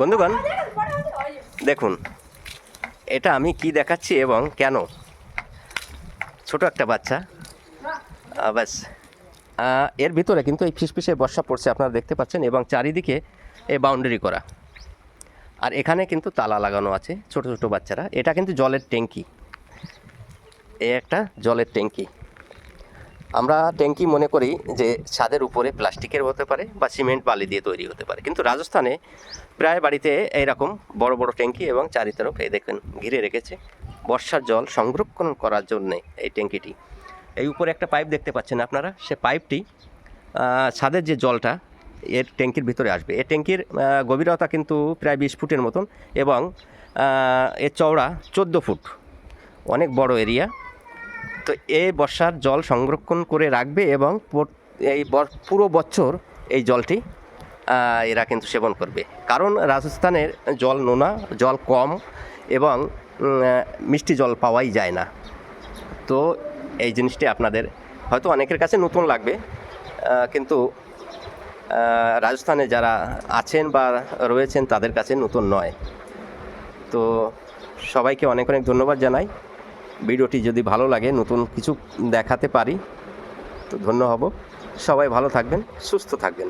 বন্ধুগণ দেখুন এটা আমি কি দেখাচ্ছি এবং কেন? ছোট একটা বাচ্চা। ব্যাস। এর ভিতরে কিন্তু এই ফিসফিসে বর্ষা পড়ছে আপনারা দেখতে পাচ্ছেন এবং চারিদিকে এই বাউন্ডারি করা। আর এখানে কিন্তু তালা লাগানো আছে ছোট ছোট বাচ্চারা। এটা কিন্তু জলের ট্যাঙ্কি। এ একটা জলের ট্যাঙ্কি। আমরা ট্যাঙ্কি মনে করি যে ছাদের উপরে প্লাস্টিকের হতে পারে বা সিমেন্ট বালি দিয়ে তৈরি হতে পারে। কিন্তু রাজস্থানে প্রায় বাড়িতে এইরকম বড় বড় ট্যাঙ্কি এবং চারিতরফ এই দেখেন ঘিরে রেখেছে। বর্ষার জল সংরক্ষণ করার জন্যে এই ট্যাঙ্কিটি। এই উপরে একটা পাইপ দেখতে পাচ্ছেন আপনারা? সে পাইপটি ছাদের যে জলটা, এর ট্যাঙ্কির ভিতরে আসবে। এই ট্যাঙ্কির গভীরতা কিন্তু প্রায় বিশ ফুটের মতন এবং এর চওড়া চোদ্দ ফুট। অনেক বড় এরিয়া। তো এই বর্ষার জল সংরক্ষণ করে রাখবে এবং এই পুরো বছর এই জলটি এরা কিন্তু সেবন করবে। কারণ রাজস্থানের জল নোনা, জল কম এবং মিষ্টি জল পাওয়াই যায় না। তো এই জিনিসটি আপনাদের, হয়তো অনেকের কাছে নতুন লাগবে কিন্তু রাজস্থানে যারা আছেন বা রয়েছেন তাদের কাছে নতুন নয়। তো সবাইকে অনেক অনেক ধন্যবাদ জানাই। ভিডিওটি যদি ভালো লাগে, নতুন কিছু দেখাতে পারি, তো ধন্য হব। সবাই ভালো থাকবেন, সুস্থ থাকবেন।